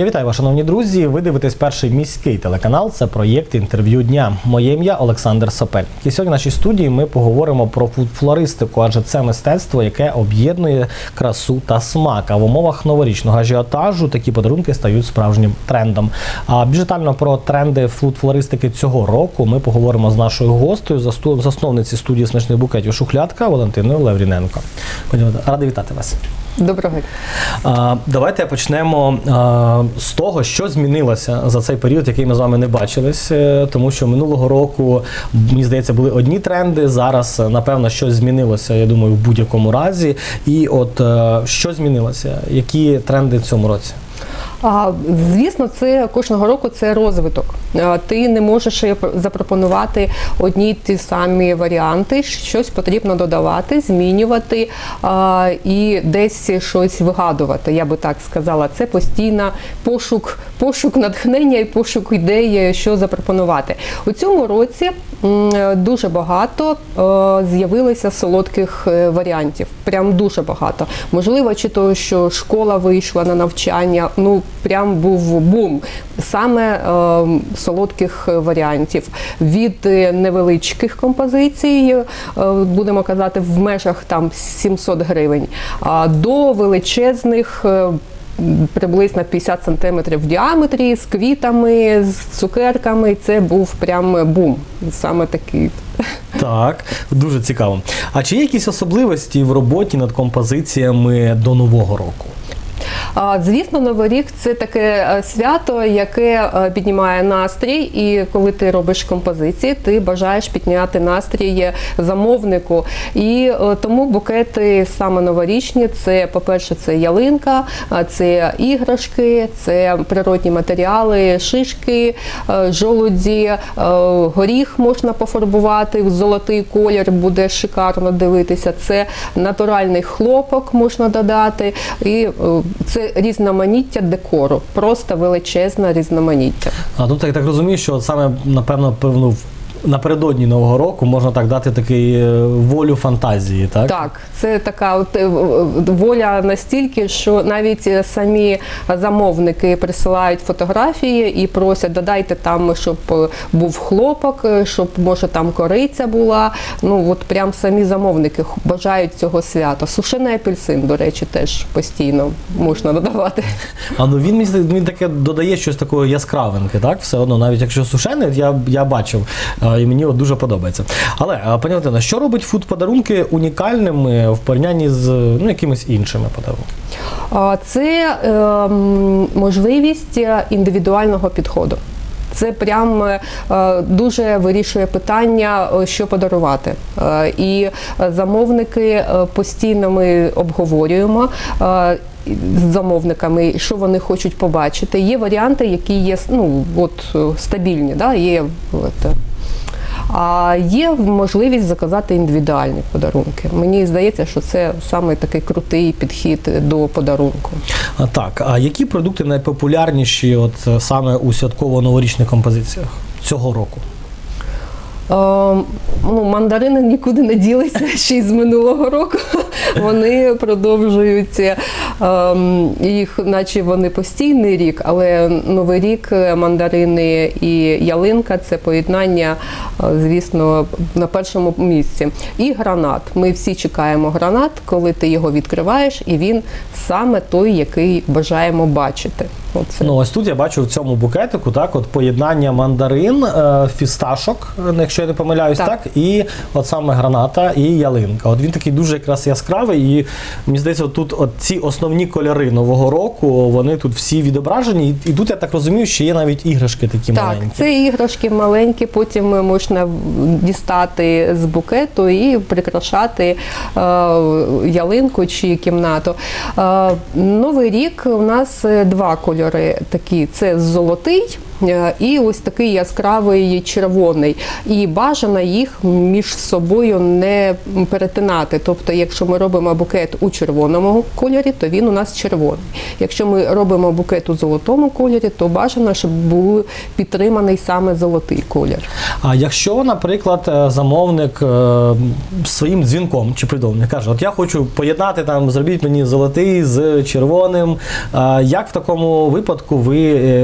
Я вітаю вас, шановні друзі. Ви дивитесь перший міський телеканал. Це проєкт інтерв'ю дня. Моє ім'я Олександр Сопель. І сьогодні в нашій студії ми поговоримо про флористику, адже це мистецтво, яке об'єднує красу та смак. А в умовах новорічного ажіотажу такі подарунки стають справжнім трендом. А більш детально про тренди флористики цього року ми поговоримо з нашою гостею, засновниці студії смачних букетів Шухлядка Валентиною Левріненко. Радий вітати вас. Доброго дня. Давайте почнемо з того, що змінилося за цей період, який ми з вами не бачились, е, тому що минулого року, мені здається, були одні тренди. Зараз, е, напевно, щось змінилося, я думаю, в будь-якому разі. І от е, що змінилося? Які тренди в цьому році? А, звісно, це кожного року це розвиток. Ти не можеш е, запропонувати одні й ті самі варіанти. Щось потрібно додавати, змінювати а, і десь щось вигадувати. Я би так сказала. Це постійно пошук, пошук натхнення і пошук ідеї, що запропонувати. У цьому році дуже багато е, з'явилося солодких е, варіантів. Прям дуже багато. Можливо, чи то, що школа вийшла на навчання. Ну прям був бум саме е, солодких варіантів від е, невеличких композицій, е, будемо казати, в межах там 700 гривень, до величезних. Приблизно 50 сантиметрів в діаметрі з квітами, з цукерками. Це був прям бум. Саме такий. Так, дуже цікаво. А чи є якісь особливості в роботі над композиціями до нового року? Звісно, Новий рік це таке е, свято, яке е, піднімає настрій, і коли ти робиш композиції, ти бажаєш підняти настрій замовнику. І е, тому букети саме новорічні це, по-перше, це ялинка, це іграшки, це природні матеріали, шишки, жолуді, горіх можна пофарбувати в золотий колір, буде шикарно дивитися. Це натуральний хлопок можна додати. І е, це різноманіття декору, просто величезне різноманіття. А тобто я так розумію, що саме напевно певно в- напередодні нового року можна так дати такий е, волю фантазії, так? Так, це така от е, воля настільки, що навіть е, самі замовники присилають фотографії і просять додайте там, щоб був хлопок, щоб може там кориця була. Ну от прям самі замовники бажають цього свята. Сушений апельсин, до речі, теж постійно можна додавати. А ну він він таке додає щось такої яскравинки, так? Все одно, навіть якщо сушений, я, я бачив, і мені от дуже подобається. Але, е, пані Валентина, що робить фуд-подарунки унікальними в порівнянні з ну, якимись іншими подарунками? Це ем, можливість е, індивідуального підходу. Це прям е, дуже вирішує питання, що подарувати. Е, І замовники постійно ми обговорюємо. З замовниками, що вони хочуть побачити. Є варіанти, які є ну, от, стабільні, да? є от, а є можливість заказати індивідуальні подарунки. Мені здається, що це саме такий крутий підхід до подарунку. А, так, а які продукти найпопулярніші от е, саме у святково-новорічних композиціях цього року? Е, ну, мандарини нікуди не ділися ще й з минулого року. Вони продовжують е, їх, наче вони постійний рік, але новий рік е, мандарини і ялинка це поєднання, е, звісно, на першому місці. І гранат. Ми всі чекаємо гранат, коли ти його відкриваєш, і він саме той, який бажаємо бачити. Оце. Ну, ось тут я бачу в цьому букетику, так, от поєднання мандарин, е, фісташок, е, якщо я не помиляюсь, так. Так. і от саме граната і ялинка. От він такий дуже якраз яскравий, і мені здається, от тут от ці основні кольори нового року, вони тут всі відображені. І, тут я так розумію, що є навіть іграшки такі Так, маленькі. це іграшки маленькі, потім можна дістати з букету і прикрашати е, ялинку чи кімнату. Е, Новий рік у нас е, два кольори такі: це золотий. Е, і ось такий яскравий червоний. І бажано їх між собою не перетинати. Тобто, якщо ми робимо букет у червоному кольорі, то він у нас червоний. Якщо ми робимо букет у золотому кольорі, то бажано, щоб був підтриманий саме золотий колір. А якщо, наприклад, е, замовник е, своїм дзвінком чи придомник каже, от я хочу поєднати там, зробіть мені золотий з червоним. Як в такому випадку ви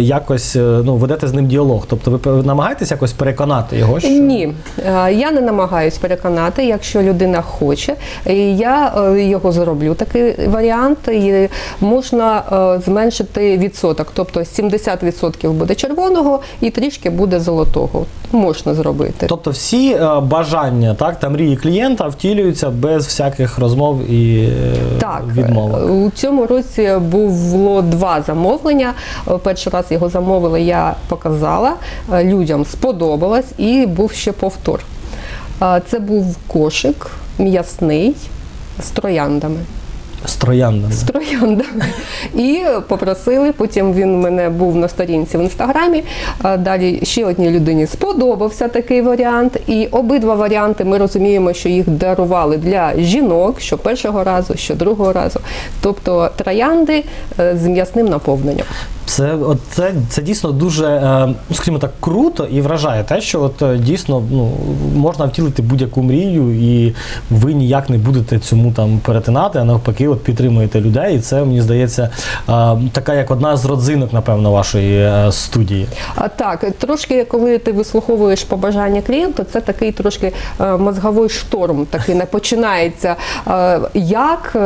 якось ну, ведете з ним діалог? Тобто ви намагаєтесь якось переконати його? Що... Ні, е, я не намагаюсь переконати, якщо людина хоче, я е, його зроблю такий варіант, і можна е, зменшити відсоток, тобто 70% буде червоного і трішки буде золотого. Можна зробити. Тобто всі бажання, так, та мрії клієнта втілюються без всяких розмов і Так, відмовок. у цьому році було два замовлення. Перший раз його замовили, я показала, е, людям сподобалось і був ще повтор. Е, Це був кошик м'ясний з трояндами. З трояндами. З трояндами. І попросили, потім він мене був на сторінці в інстаграмі. Далі ще одній людині сподобався такий варіант. І обидва варіанти ми розуміємо, що їх дарували для жінок, що першого разу, що другого разу. Тобто троянди е, з м'ясним наповненням. Це, от це, це дійсно дуже, е, ну, скажімо так, круто і вражає те, що от е, дійсно ну, можна втілити будь-яку мрію, і ви ніяк не будете цьому там перетинати, а навпаки, от підтримуєте людей. І це мені здається е, така як одна з родзинок, напевно, вашої е, студії. А так, трошки, коли ти вислуховуєш побажання клієнта, це такий трошки мозговий шторм, такий не починається. Як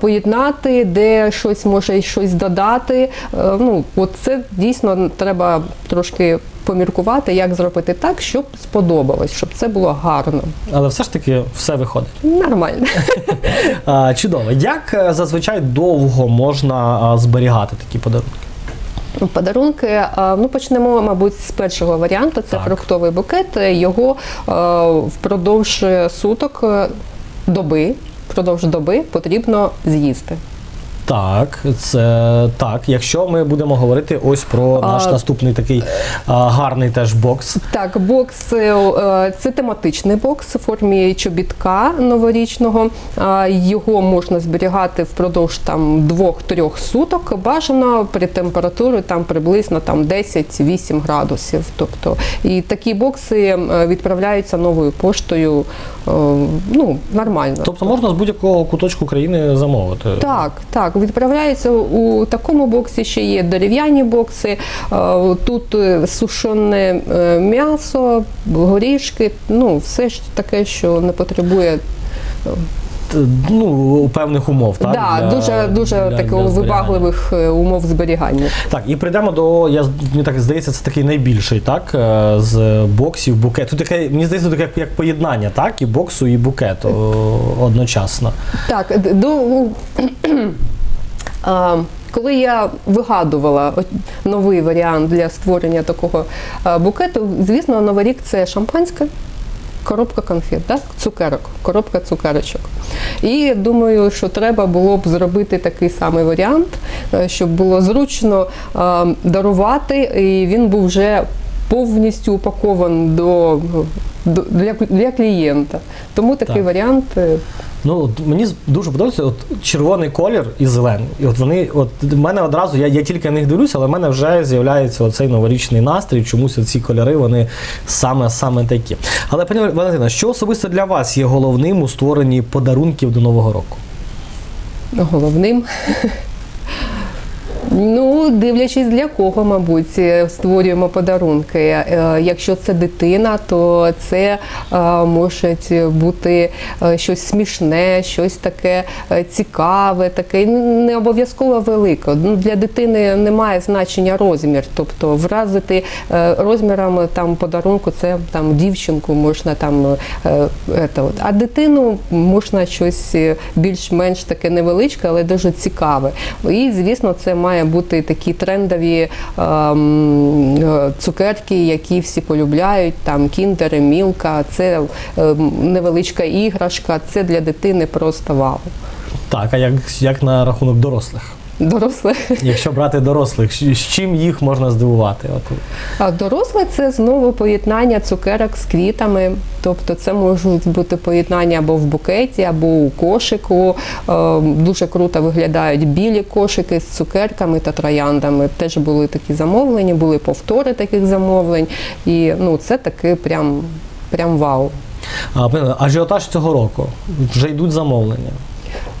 поєднати, де щось може щось додати. Ну, от це дійсно треба трошки поміркувати, як зробити так, щоб сподобалось, щоб це було гарно. Але все ж таки все виходить. Нормально. Е, Чудово. Як е, зазвичай довго можна е, зберігати такі подарунки? Подарунки, е, ну почнемо, мабуть, з першого варіанту. Це Так. фруктовий букет. Його е, впродовж суток е, доби, впродовж доби потрібно з'їсти. Так, це так. Якщо ми будемо говорити ось про наш А, наступний такий а, гарний теж бокс. Так, бокс е, це тематичний бокс у формі чобітка новорічного. А, Його можна зберігати впродовж там двох-трьох суток. Бажано при температурі там приблизно там 10-8 градусів. Тобто і такі бокси е, відправляються новою поштою. е, Ну нормально. Тобто можна з будь-якого куточку країни замовити. Так, так, відправляється у такому боксі. Ще є дерев'яні бокси. Е, Тут е, сушене е, м'ясо, горішки, ну все ж таке, що не потребує. Ну, у певних умов, так? да, для- дуже дуже для- таких вибагливих умов зберігання. Так, і прийдемо до, я мені так здається, це такий найбільший, так? З боксів, букет. Тут таке, мені здається, тут як, як поєднання, так? І боксу, і букету одночасно. Так, до коли я вигадувала новий варіант для створення такого букету, звісно, новий рік це шампанське. Коробка конфет, так? цукерок, коробка цукерочок. І думаю, що треба було б зробити такий самий варіант, е, щоб було зручно дарувати, і він був вже повністю упакований до, до для, для клієнта. Тому такий Так. варіант е, Ну, от мені дуже подобається от червоний колір і зелений. І от вони, от в мене одразу, я, я тільки на них дивлюся, але в мене вже з'являється оцей новорічний настрій. Чомусь ці кольори вони саме саме такі. Але пані Валентина, що особисто для вас є головним у створенні подарунків до Нового року? головним. Ну, дивлячись для кого, мабуть, е, створюємо подарунки. Е, Якщо це дитина, то це може бути е, щось смішне, щось таке цікаве, таке не обов'язково велике. Ну, Для дитини немає значення розмір. Тобто вразити розміром там подарунку це там дівчинку можна там а дитину можна щось більш-менш таке невеличке, але дуже цікаве. І звісно, це має бути такі трендові ем, е, цукерки, які всі полюбляють, там кіндери, мілка, це ем, невеличка іграшка, це для дитини просто вау. Так, а як, як на рахунок дорослих? Доросле. Якщо брати дорослих, з чим їх можна здивувати? От А доросле це знову поєднання цукерок з квітами. Тобто це можуть бути поєднання або в букеті, або у кошику. Е, Дуже круто виглядають білі кошики з цукерками та трояндами. Теж були такі замовлення, були повтори таких замовлень. І ну, це таки прям, прям вау. Ажіотаж цього року вже йдуть замовлення.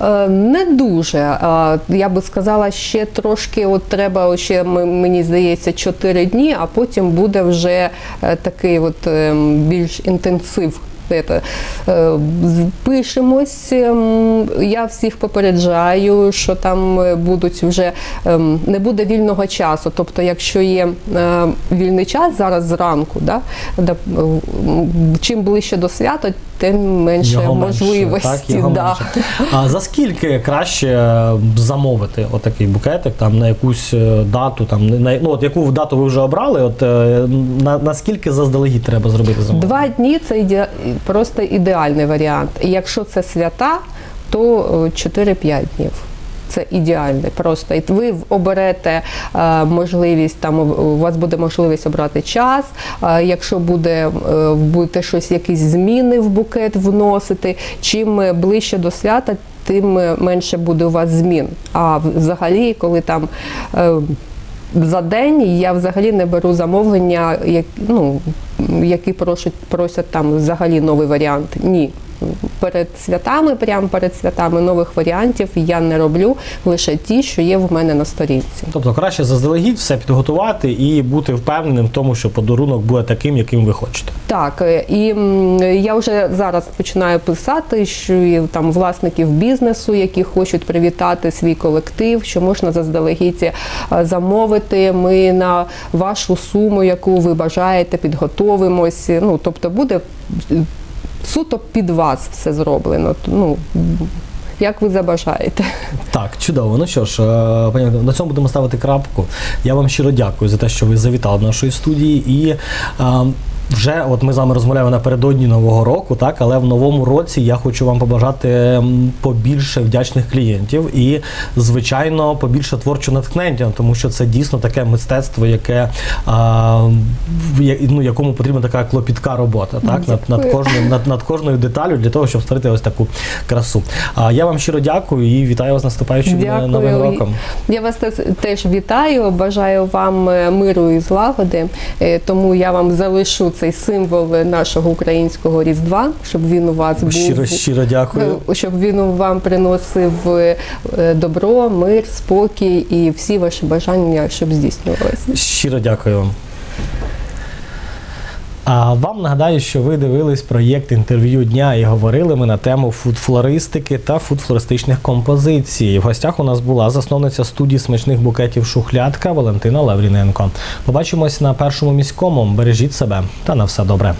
Е, Не дуже. Е, Я би сказала, ще трошки. От треба ще мені здається 4 дні, а потім буде вже е, такий от ем, більш інтенсив. Пишемось. ем, Я всіх попереджаю, що там будуть вже ем, не буде вільного часу. Тобто, якщо є вільний час зараз зранку, да, чим ближче до свята, тим менше Його менше, можливості. так, його да. менше. А за скільки краще е, замовити отакий букетик там на якусь е, дату, там на ну от яку дату ви вже обрали? От е, на наскільки заздалегідь треба зробити замовлення? Два дні це іде... просто ідеальний варіант. І якщо це свята, то е, 4-5 днів. Це ідеальне просто. І ви оберете е, можливість, там у- вас буде можливість обрати час. Е, якщо буде е, будете щось, якісь зміни в букет вносити, чим ближче до свята, тим менше буде у вас змін. А взагалі, коли там. за день я взагалі не беру замовлення, як, ну, які просять, просять там взагалі новий варіант. Ні. Перед святами, прямо перед святами нових варіантів я не роблю лише ті, що є в мене на сторінці. Тобто краще заздалегідь все підготувати і бути впевненим в тому, що подарунок буде таким, яким ви хочете. Так, е, і я вже зараз починаю писати, що там власників бізнесу, які хочуть привітати свій колектив, що можна заздалегідь е, замовити. Ми на вашу суму, яку ви бажаєте, підготовимось. Ну тобто буде суто під вас все зроблено. Ну як ви забажаєте. Так, чудово. Ну що ж, е, пані на цьому будемо ставити крапку. Я вам щиро дякую за те, що ви завітали до нашої студії. І е, вже от ми з вами розмовляємо напередодні нового року, так, але в новому році я хочу вам побажати побільше вдячних клієнтів і, звичайно, побільше творчого натхнення, тому що це дійсно таке мистецтво, яке а, в ну, якому потрібна така клопітка робота, так, над, над, кожною, над, над кожною деталю для того, щоб створити ось таку красу. А я вам щиро дякую і вітаю вас наступаючим е, Дякую. новим роком. Я вас теж- вітаю, бажаю вам е, миру і злагоди. Е, Тому я вам залишу цей символ нашого українського різдва, щоб він у вас був. Щиро, щиро дякую. е, Щоб він вам приносив е, добро, мир, спокій і всі ваші бажання, щоб здійснювалися. Щиро дякую вам. А вам нагадаю, що ви дивились проєкт інтерв'ю дня і говорили ми на тему фудфлористики та фудфлористичних композицій. В гостях у нас була засновниця студії смачних букетів Шухлядка Валентина Лавріненко. Побачимось на першому міському. Бережіть себе та на все добре.